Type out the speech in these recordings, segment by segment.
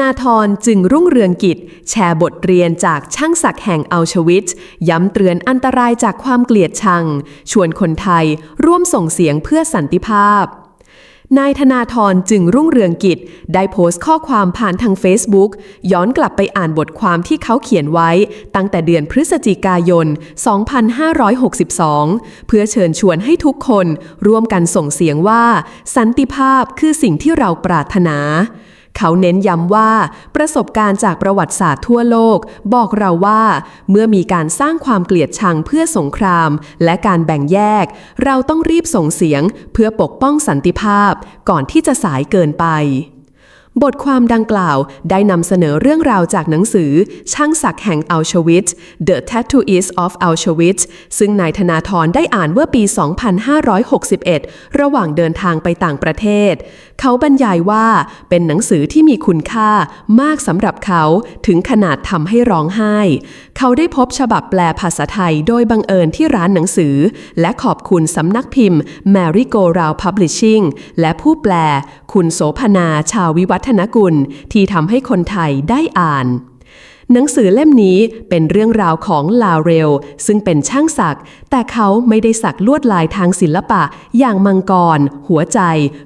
นาธรจึงรุ่งเรืองกิจ แชร์บทเรียนจากช่างศักข์แห่งอัลชวิตย้ำเตือนอันตรายจากความเกลียดชัง ชวนคนไทยร่วมส่งเสียงเพื่อสันติภาพนายธนาธรจึงรุ่งเรืองกิจ ได้โพสต์ข้อความผ่านทาง Facebook ย้อนกลับไปอ่านบทความที่เขาเขียนไว้ ตั้งแต่เดือนพฤศจิกายน 2562 เพื่อเชิญชวนให้ทุกคนร่วมกันส่งเสียงว่า สันติภาพคือสิ่งที่เราปรารถนา เขาเน้นย้ำว่า ประสบการณ์จากประวัติศาสตร์ทั่วโลก บอกเราว่า เมื่อมีการสร้างความเกลียดชังเพื่อสงคราม และการแบ่งแยก เราต้องรีบส่งเสียง เพื่อปกป้องสันติภาพ ก่อนที่จะสายเกินไป บทความดังกล่าวได้นำเสนอเรื่องราวจากหนังสือ ช่างศักดิ์แห่งอัลชวิต The Tattooist of Auschwitz ซึ่งนายธนาธรได้อ่านเมื่อปี 2561 ระหว่างเดินทางไปต่างประเทศ เขาบรรยายว่าเป็นหนังสือที่มีคุณค่ามากสำหรับเขาถึงขนาดทำให้ร้องไห้ เขาได้พบฉบับแปลภาษาไทยโดยบังเอิญที่ร้านหนังสือ และขอบคุณสำนักพิมพ์ Mary Go Round Publishing และผู้แปล คุณโสพนาชาววิวัฒนกุล ที่ทำให้คนไทยได้อ่าน หนังสือเล่มนี้เป็นเรื่องราวของลาเรล ซึ่งเป็นช่างศัก แต่เขาไม่ได้สักลวดลายทางศิลปะ อย่างมังกร หัวใจ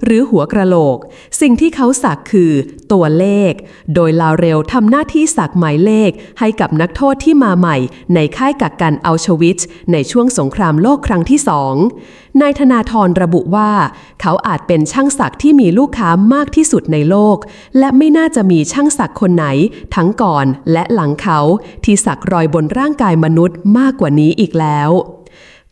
หรือหัวกระโหลก สิ่งที่เขาสักคือ ตัวเลข โดยลาเรลทำหน้าที่สักหมายเลข ให้กับนักโทษที่มาใหม่ ในค่ายกักกันอัลชวิตในช่วงสงครามโลกครั้งที่สองนายธนาธรระบุว่า เขาอาจเป็นช่างศักดิ์ที่มีลูกค้ามากที่สุดในโลก และไม่น่าจะมีช่างศักดิ์คนไหน ทั้งก่อนและหลังเขาที่สักรอยบนร่างกายมนุษย์มากกว่านี้อีกแล้ว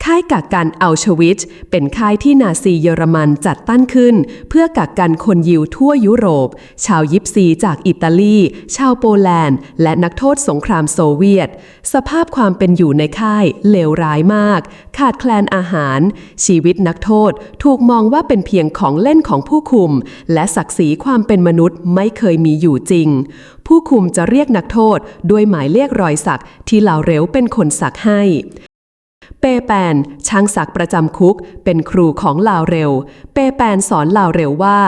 ค่ายกักกันอัลชวิตเป็นค่ายที่นาซีเยอรมันจัดตั้งขึ้น เพื่อกักกันคนยิวทั่วยุโรป ชาวยิปซีจากอิตาลี ชาวโปแลนด์ และนักโทษสงครามโซเวียต สภาพความเป็นอยู่ในค่ายเลวร้ายมาก ขาดแคลนอาหาร ชีวิตนักโทษถูกมองว่าเป็นเพียงของเล่นของผู้คุม และศักดิ์ศรีความเป็นมนุษย์ไม่เคยมีอยู่จริง ผู้คุมจะเรียกนักโทษด้วยหมายเลขรอยสักที่เหล่าเร็วเป็นคนสักให้ ปแปน ช่างศักประจำคุก เป็นครูของลาวเร็ว เปแปนสอนลาวเร็วว่า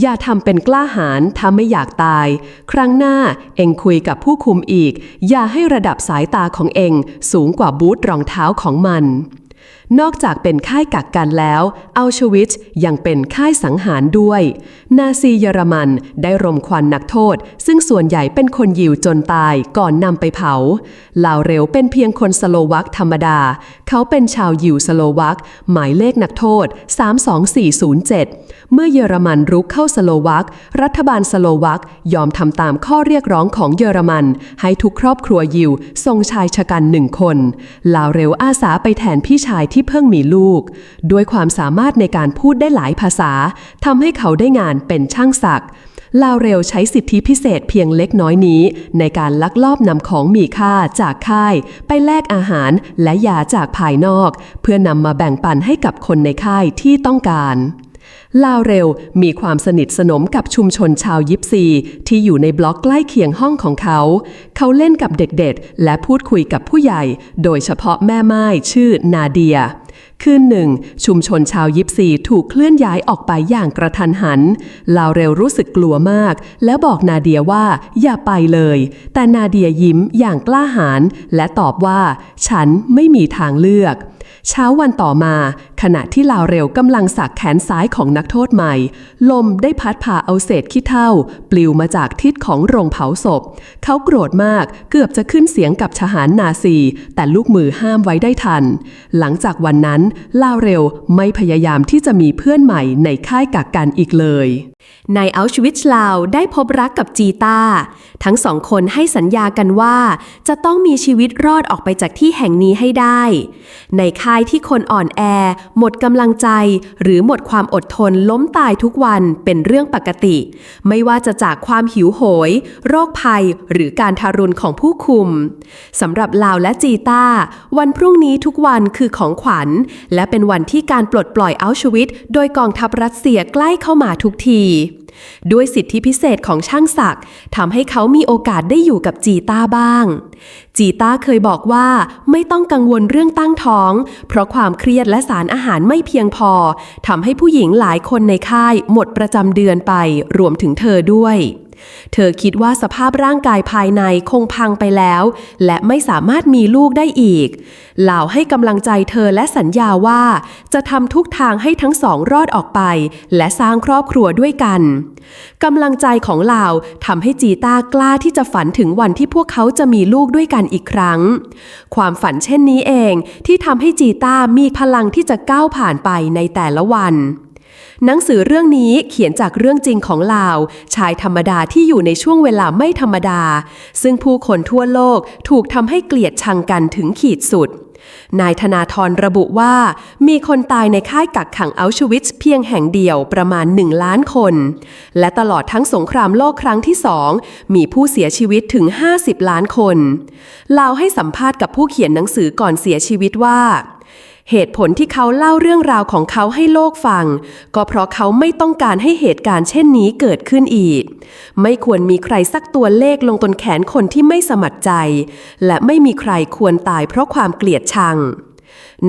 อย่าทำเป็นกล้าหาญถ้าไม่อยากตาย ครั้งหน้าเองคุยกับผู้คุมอีก อย่าให้ระดับสายตาของเองสูงกว่าบูทรองเท้าของมัน นอกจากเป็นค่ายกักกันแล้วอัลชวิตยังเป็นค่ายสังหารด้วย นาซีเยอรมันได้รมควันนักโทษ ซึ่งส่วนใหญ่เป็นคนยิวจนตายก่อนนำไปเผาลาวเร็วเป็นเพียงคนสโลวักธรรมดา เขาเป็นชาวยิวสโลวัก หมายเลขนักโทษ 32407 เมื่อเยอรมันรุกเข้าสโลวัก รัฐบาลสโลวักยอมทำตามข้อเรียกร้องของเยอรมัน ให้ทุกครอบครัวยิวส่งชายชะกันหนึ่งคนลาวเร็วอาสาไปแทนพี่ชายที่ที่เพิ่งมีลูก ด้วยความสามารถในการพูดได้หลายภาษาทำให้เขาได้งานเป็นช่างศักดิ์ลาวเร็วใช้สิทธิพิเศษเพียงเล็กน้อยนี้ ในการลักลอบนำของมีค่าจากค่าย ไปแลกอาหารและยาจากภายนอก เพื่อนำมาแบ่งปันให้กับคนในค่ายที่ต้องการ ลาวเร็วมีความสนิทสนมกับชุมชนชาวยิปซี ที่อยู่ในบล็อกใกล้เคียงห้องของเขา เขาเล่นกับเด็กๆ และพูดคุยกับผู้ใหญ่ โดยเฉพาะแม่ไม้ชื่อนาเดียคืนหนึ่ง ชุมชนชาวยิปซีถูกเคลื่อนย้ายออกไปอย่างกระทันหัน ลาวเร็วรู้สึกกลัวมาก แล้วบอกนาเดียว่าอย่าไปเลย แต่นาเดียยิ้มอย่างกล้าหาญและตอบว่า ฉันไม่มีทางเลือก เช้าวันต่อมา ขณะที่ลาวเร็วกำลังสักแขนซ้ายของนักโทษใหม่ ลมได้พัดพาเอาเศษขี้เถ้า ปลิวมาจากทิศของโรงเผาศพ เขาโกรธมากเกือบจะขึ้นเสียงกับทหารนาซี แต่ลูกมือห้ามไว้ได้ทัน หลังจากวันนั้นลาวเร็วไม่พยายามที่จะมีเพื่อนใหม่ในค่ายกักกันอีกเลย ในอัลชวิตลาวได้พบรักกับจีตาทั้งสองคนให้สัญญากันว่าจะต้องมีชีวิตรอดออกไปจากที่แห่งนี้ให้ได้ ในค่ายที่คนอ่อนแอ หมดกำลังใจ หรือหมดความอดทนล้มตายทุกวันเป็นเรื่องปกติ ไม่ว่าจะจากความหิวโหย โรคภัย หรือการทารุณของผู้คุมสำหรับลาวและจีตาวันพรุ่งนี้ทุกวันคือของขวัญ และเป็นวันที่การปลดปล่อยอัลชวิตโดยกองทัพรัสเซียใกล้เข้ามาทุกทีด้วยสิทธิพิเศษของช่างศักดิ์ทำให้เขามีโอกาสได้อยู่กับจีต้าบ้าง จีต้าเคยบอกว่าไม่ต้องกังวลเรื่องตั้งท้อง เพราะความเครียดและสารอาหารไม่เพียงพอทำให้ผู้หญิงหลายคนในค่ายหมดประจำเดือนไปรวมถึงเธอด้วย เธอคิดว่าสภาพร่างกายภายในคงพังไปแล้ว และไม่สามารถมีลูกได้อีก เหล่าให้กำลังใจเธอและสัญญาว่า จะทำทุกทางให้ทั้งสองรอดออกไป และสร้างครอบครัวด้วยกันกำลังใจของเหล่าทำให้จีต้ากล้าที่จะฝันถึงวันที่พวกเขาจะมีลูกด้วยกันอีกครั้ง ความฝันเช่นนี้เองที่ทำให้จีต้ามีพลังที่จะก้าวผ่านไปในแต่ละวัน หนังสือเรื่องนี้เขียนจากเรื่องจริงของลาว ชายธรรมดาที่อยู่ในช่วงเวลาไม่ธรรมดา ซึ่งผู้คนทั่วโลกถูกทำให้เกลียดชังกันถึงขีดสุด นายธนาธรระบุว่า มีคนตายในค่ายกักขังอัลชวิตซ์เพียงแห่งเดียวประมาณ 1 ล้านคน และตลอดทั้งสงครามโลกครั้งที่สองมีผู้เสียชีวิตถึง 50 ล้านคนลาวให้สัมภาษณ์กับผู้เขียนหนังสือก่อนเสียชีวิตว่า เหตุผลที่เขาเล่าเรื่องราวของเขาให้โลกฟัง ก็เพราะเขาไม่ต้องการให้เหตุการณ์เช่นนี้เกิดขึ้นอีก ไม่ควรมีใครสักตัวเลขลงตนแขนคนที่ไม่สมัครใจ และไม่มีใครควรตายเพราะความเกลียดชัง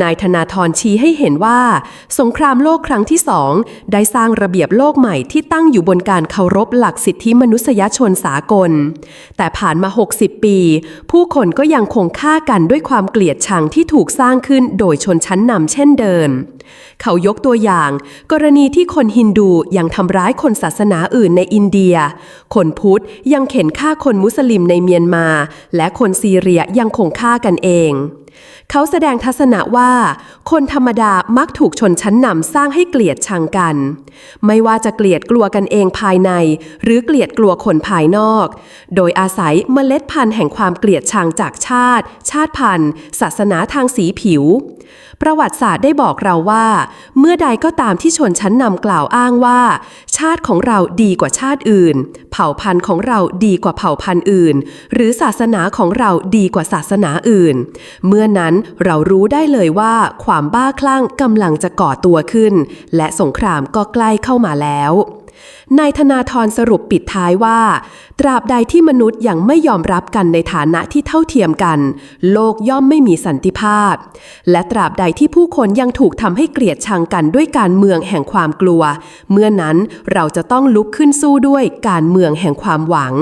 นายธนาธรชี้ให้เห็นว่า สงครามโลกครั้งที่สองได้สร้างระเบียบโลกใหม่ที่ตั้งอยู่บนการเคารพหลักสิทธิมนุษยชนสากล แต่ผ่านมา 60 ปี ผู้คนก็ยังคงฆ่ากันด้วยความเกลียดชังที่ถูกสร้างขึ้นโดยชนชั้นนำเช่นเดิมเขายกตัวอย่าง กรณีที่คนฮินดูยังทำร้ายคนศาสนาอื่นในอินเดีย คนพุทธยังเข็นฆ่าคนมุสลิมในเมียนมา และคนซีเรียยังคงฆ่ากันเอง เขาแสดงทัศนะว่า คนธรรมดามักถูกชนชั้นนำสร้างให้เกลียดชังกัน ไม่ว่าจะเกลียดกลัวกันเองภายใน หรือเกลียดกลัวคนภายนอก โดยอาศัยเมล็ดพันธุ์แห่งความเกลียดชังจากชาติ ชาติพันธุ์ ศาสนาทางสีผิว ประวัติศาสตร์ได้บอกเราว่า เมื่อใดก็ตามที่ชนชั้นนำกล่าวอ้างว่า ชาติของเราดีกว่าชาติอื่น เผ่าพันธุ์ของเราดีกว่าเผ่าพันธุ์อื่น หรือศาสนาของเราดีกว่าศาสนาอื่น เมื่อมื่อนั้นเรารู้ได้เลยว่าความบ้าคลั่งกำลังจะก่อตัวขึ้น และสงครามก็ใกล้เข้ามาแล้วนายธนาธรสรุปปิดท้ายว่า ตราบใดที่มนุษย์ยังไม่ยอมรับกันในฐานะที่เท่าเทียมกัน โลกย่อมไม่มีสันติภาพ และตราบใดที่ผู้คนยังถูกทำให้เกลียดชังกันด้วยการเมืองแห่งความกลัว เมื่อนั้นเราจะต้องลุกขึ้นสู้ด้วยการเมืองแห่งความหวัง